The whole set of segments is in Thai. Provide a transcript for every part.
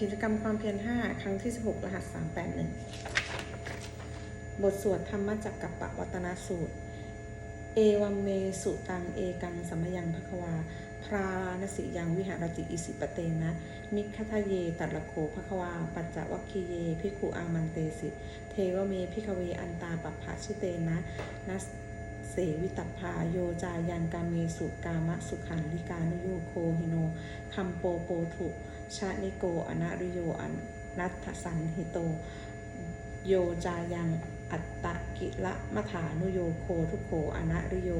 กิจกรรมความเพียร 5 ครั้งที่ 16 รหัส 381 บทสวดธรรมจักกับปวัตนสูตร เอวัมเมสุตัง เอกัง สัมยังภควา พรานสิยังวิหารติอิสิปเตนะ มิคทะเยตัลโคภควา ปัจจวัคคีเย พิกุอามันเตสิ เทวเมพิกเวอันตาปัปภาชิเตนะนัสเสวิตัพพาโยจายังกาเมสุกามะสุขันลิกานุโยโคหิโนคัมโปโปถุ ชานิโกอนาริโยอนัตสันหิโต โยจายัง อัตตะกิละมัฐานุโยโคทุโขอนะริโย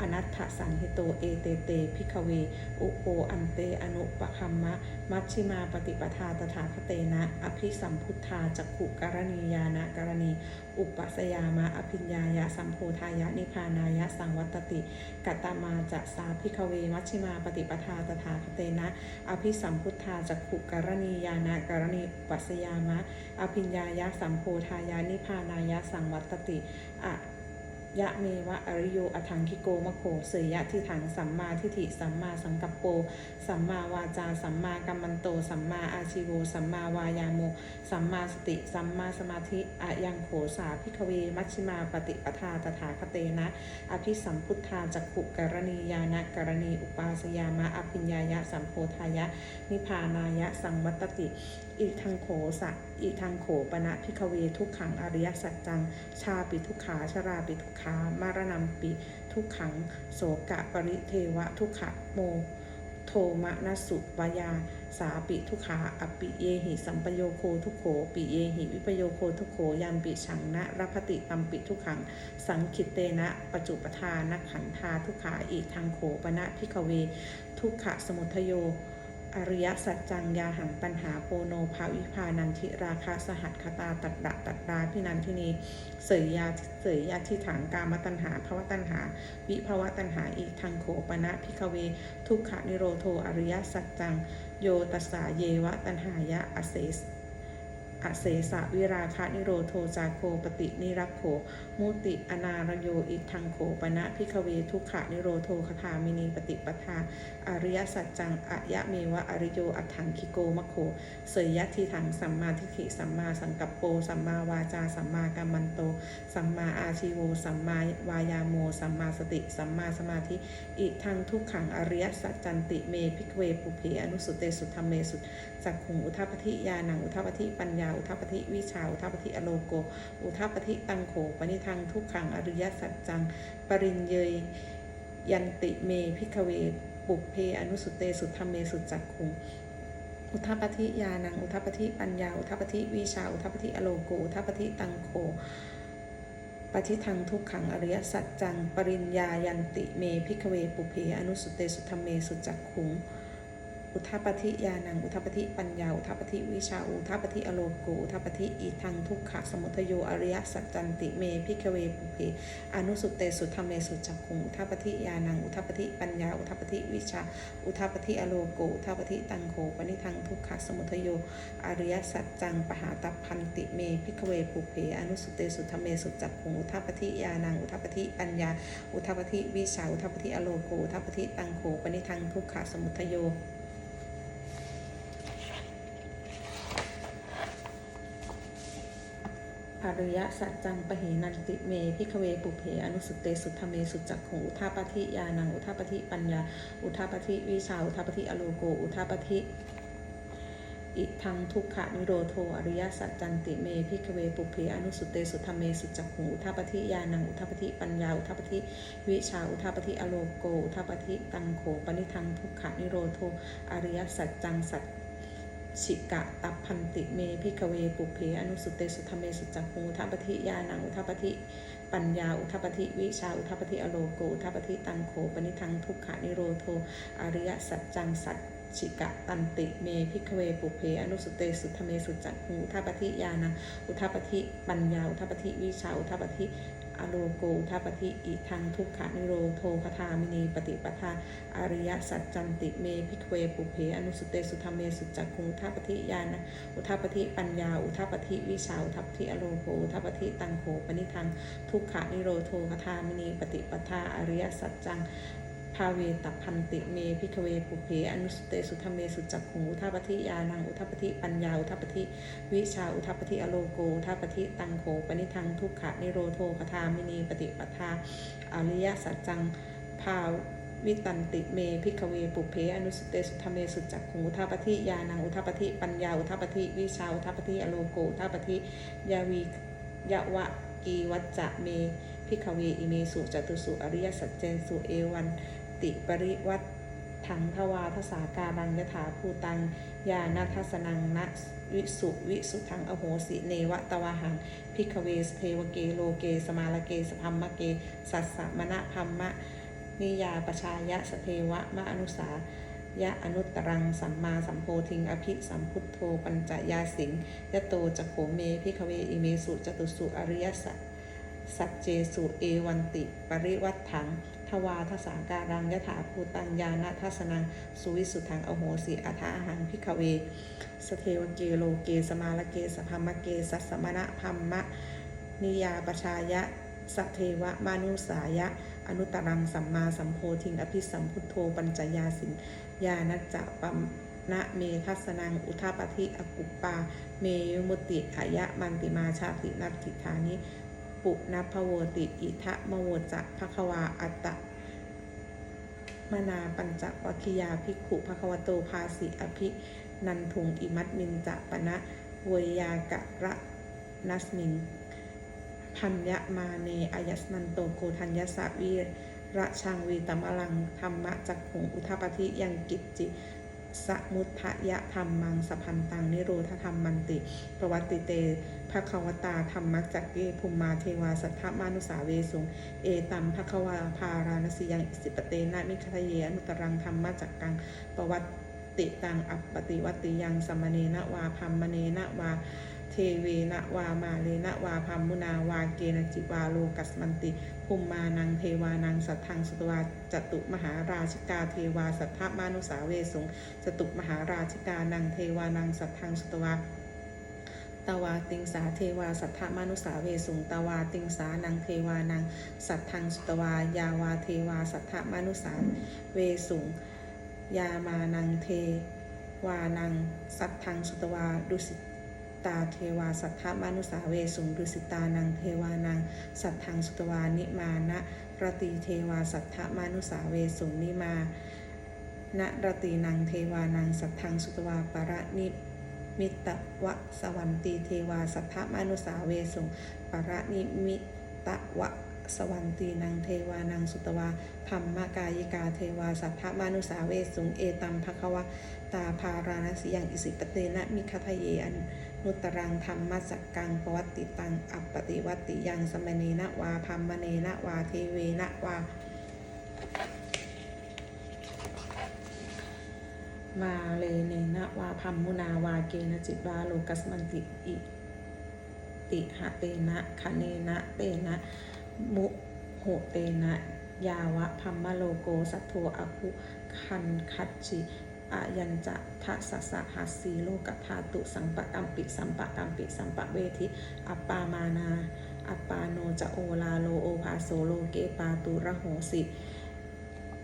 อนัตถสันหิโตเอเตเตพิกเว อุโปอันเตอนุปคัมมะ มัชชิมาปฏิปทาตถาคเตนะ อภิสัมพุทธาจักขุกรณียานะกรณี อุปสยามะอภิญญายะสัมโพธายะนิพานายะสังวัตติ กัตตมาจะสาพิกเว มัชชิมาปฏิปทาตถาคเตนะ อภิสัมพุทธาจักขุกรณียานะกรณีอุปสยามะ อภิญญายะสัมโพธายานิพพานายะสังวัตติอะยะเมวะอริโยอทังคิโกมะโขเสยยะทิถังสัมมาทิฏฐิสัมมาสังกัปโป สัมมาวาจา สัมมากัมมันโต สัมมาอาชิโว สัมมาวายาโม สัมมาสติ สัมมาสมาธิอะยังโขสาพิกเว มัชชิมาปฏิปทาตถาคเตนะ อภิสัมพุทธาจักขุกรณียานะกรณี อุปาสยามะอภิญญายะสัมโพธายะ นิพานายะ สังวัตติ อีทังโขสะอีทังโขปณะพิกเวทุกขังอริยสัจจัง ชาปิทุกขาชราปิทุกขามารณัมปิทุกขัง โสกะปริเทวะทุกขะโม โทมะนสุวยา สาปิทุกขาอปิเยหิสัมปโยโคทุกโข ปิเยหิวิปโยโคทุกโขยัมปิฉังนะรพติตัมปิทุกขัง สังคิตเตนะปัจจุปทานักขันธาทุกขาอีทังโขปณะพิกเว ทุกขะสมุทโย อริยสัจจังยาหังปัญหาโปโนภาวิพานันทิราคาสหัตคตาตัดดะตัดดาพินันทินีเสยยาเสยยาทิถังกามตัญหาภวตัญหา วิภวตัญหาอีกทังโขปนะพิกเว ทุกขนิโรโทอริยสัจจัง โยตัสสาเยวะตัญหายะอเสส อเสสะวิราคะนิโรโทจาโคปฏินิรักโข มุติอนารโยอิทังโขปณะพิกเวทุกขนิโรโทคถามินีปฏิปทา อริยสัจจังอะยะเมวะอริโยอัถังคิโกมะโคเสยยะทีถังสัมมาทิฏฐิสัมมาสังกัปโปสัมมาวาจาสัมมากัมมันโต สัมมาอาชีโวสัมมาวายาโมสัมมาสติสัมมาสมาธิ อิทังทุกขังอริยสัจจันติเมพิกเวปุเพอนุสุเตสุธรรมเมสุจักขุงอุทัปฏิญาณังอุทัปฏิปัญญาอุทัปฏิวิชาอุทัปฏิอโลโก อุทัปฏิตังโขปณิทังทุกขังอริยสัจจัง ปริญเยยยันติเมพิกเวปุเพอนุสุเตสุธรรมเมสุจักขุงอุทัปฏิญาณัง อุทัปฏิปัญญา อุทัปฏิวิชา อุทัปฏิอโลโก อุทัปฏิตังโคปฏิทังทุกขังอริยสัจจัง ปริญญายันติเมพิกเวปุเพอนุสุเตสุธรรมเมสุจักขุง อุทัปฏิญาณัง อุทัปฏิปัญญา อุทัปฏิวิชา อุทัปฏิอโลโก อุทัปฏิอีทังทุกขะสมุทโย อริยสัจจันติเมพิกเวปุเพอนุสุเตสุธรรมเมสุจักขุงอุทัปฏิญาณัง อุทัปฏิปัญญา อุทัปฏิวิชา อุทัปฏิอโลโก อุทัปฏิตังโขปนิทังทุกขะสมุทโย อริยสัจจังปหาตัพพันติเมพิกเวปุเพอนุสุเตสุธรรมเมสุจักขุงอุทัปฏิญาณัง อุทัปฏิปัญญา อุทปฏิวิชา อุทปฏิอโลโก อุทัปฏิตังโขปนิทังทุกขะสมุทโย อริยสัจจังปะเหนันติเมพิกเวปุเพอนุสุเตสุธเมสุจักขุงอุทาปฏิญาณังอุทาปฏิปัญญา อุทาปฏิวิชาอุทาปฏิอโลโกอุทาปฏิอิทังทุกขะนิโรโทอริยสัจจันติเมพิกเวปุเพอนุสุเตสุธรรมเมสุจักขุงอุทาปฏิญาณังอุทาปฏิปัญญาอุทาปฏิวิชาอุทาปฏิอโลโกอุทาปฏิตังโขปนิทังทุกขะนิโรโทอริยสัจจังสัจ ชิกะตัพพันติเมพิกเวปุเพอนุสุเตสุธรรมเมสุจักขุงอุทัปฏิญาณังอุทัปฏิปัญญาอุทัปฏิวิชาอุทัปฏิอโลโกอุทัปฏิตังโขปนิทังทุกขานิโรโทอริยสัจจังสัจชิกะตันติเมพิกเวปุเพอนุสุเตสุธเมสุจักขุงอุทัปฏิญาณังอุทัปฏิปัญญาอุทัปฏิวิชาอุทัปฏิ อโลโกุทัปฏิอิทังทุกขานิโรโทคทามินีปฏิปทาอริยสัจจันติเมพิกเวปุเพอนุสุเตสุธรรมเมสุจักคุงทัปฏิญาณอุทัปฏิปัญญาอุทัปฏิวิชาอุทัปฏิอโลโกุทัปฏิตังโขปนิทังทุกขานิโรโทคทามินีปฏิปทาอริยสัจจัง ภาเวตัพันติเมพิกเวปุเพอนุสเตสุธรรมเมสุจักขงอุทาปฏิยานังอุทาปฏิปัญญาอุทาปฏิวิชาอุทาปฏิอโลโกอุทาปฏิตังโขปนิทังทุกขะนิโรโทคทามินีปฏิปทาอริยสัจจังภาวิตันติเมพิกเวปุเพอนุสเตสุธรรมเมสุจักขงอุทาปฏิยานังอุทาปฏิปัญญาอุทาปฏิวิชาอุทาปฏิอโลโกอุทาปฏิยาวียวะกีวัจจะเมพิกเวอิเมสุจตุสุอริยสัจเจนสุเอวัน ติปริวัตถังทวาทสาการังยถาภูตัง ยานาทัสนังนะวิสุวิสุทังอโหสิเนวตวาหังพิกเวสเทวเกโลเกสมาลเกสพัมมะเก สัสสะมณะพัมมะ นิยาปชายะสเทวะมะอนุสายะอนุตรังสัมมาสัมโพธิงอภิสัมพุทโธปัญจยาสิงยะโตจักโขเมพิกเวอิเมสุจตุสุอริยสัสัจเจสุเอวันติ ปริวัตถัง ทวาทสาการังยถาภูตัญญาณทัสนังสุวิสุทธังอโหสิอัฐาหังพิกเว สเทวเกโลเกสมาลเกสพัมมะเกสัสมณะพัมมะนิยาปชายะสเทวะมานุสายะ อนุตรังสัมมาสัมโพธิงอภิสัมพุทโธปัญจยาสิงยานัจจะปัมนะเมทัสนังอุทาปฏิอกุปปา เมยุมุติอายะมันติมาชาตินัตถิธานิ ปุณพโวติอิทะมโวจะภควาอัตตะมนาปัญจวัคคียาภิกขุภควโตภาสิอภินันทุงอิมัตมินจะปณะเวยากะระนัสมิงพัญญมาเนอายัสนันโตโกธัญญสาวีระชังวีตมะลังธรรมะจักขุงอุทาปฏิยังกิจจิ สมุทยธรรมมังสพันตังนิโรธธรรมมันติ ประวัติเตภควตาธรรมจักเกภุมมาเทวาสัทธมานุสาเวสุงเอตัมภควาพารานสียังอิสิปเตนะมิคทะเยอนุตรังธรรมจักกังประวัติตังอัปปติวัติยังสมเนนะวาพัมมเนนะวา เทวนะวามาเลนะวาพัมมุนาวาเกณจิวาโลกัสมันติภุมมานังเทวานังสัทธังสตวาจตุมหาราชิกาเทวาสัทธมานุสาเวสุงจตุมหาราชิกานังเทวานังสัทธังสตวาตวาติงสาเทวาสัทธมานุสาเวสุงตวาติงสานังเทวานังสัทธังสตวายาวาเทวาสัทธมานุสาเวสุงยามานังเทวานังสัทธังสตวาดุสิ ตาเทวาสัทธมานุสาเวสุงดุสิตานังเทวานัง สัทธังสุตวานิมานะรติเทวาสัทธมานุสาเวสุงนิมาณรตีนังเทวานังสัทธังสุตวาปรนิมิตวะสวันตีเทวาสัทธมานุสาเวสุงปรนิมิตวะ สวันตีนังเทวานังสุตวาพัมมกายิกาเทวา สัทธมานุสาเวสุงเอตัมภควะตาภาราณสิยังอิสิปเตนะมิคทะเยอนุตรังธรรมจักกังปวัตติตัง อัปปติวัตติยังสมเนนะวาพัมมเนนะวาเทเวนะวามาเลเนนะวาพัมมุนาวาเกนจิตวาโลกัสมันติอิติหะเตนะคะเนนะเตนะ มุโหเตนะยาวะพัมมะโลโกสัทโทอคุคันคัจจิอายัญจะทัสสะหัสสีโลกธาตุสังปะกัมปิสัมปะกัมปิสัมปะเวทิอัปปามานา อัปปาโนจะโอลาโลโอภาโสโลเกปาตุระโหสิ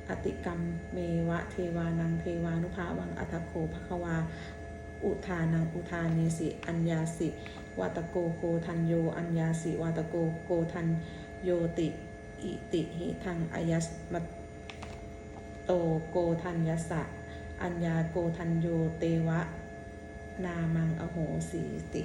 อติกรรมเมวะเทวานังเทวานุภาวังอัตโคภควา อุทานังอุทาเนสิ อัญญาสิวาตโกโกทันโย อัญญาสิวาตโกโกทันโโยติ อิติหิทังอายัสมตโตโกทัญยสะ อัญญาโกทัญโยเตวะ นามังอโหสีติ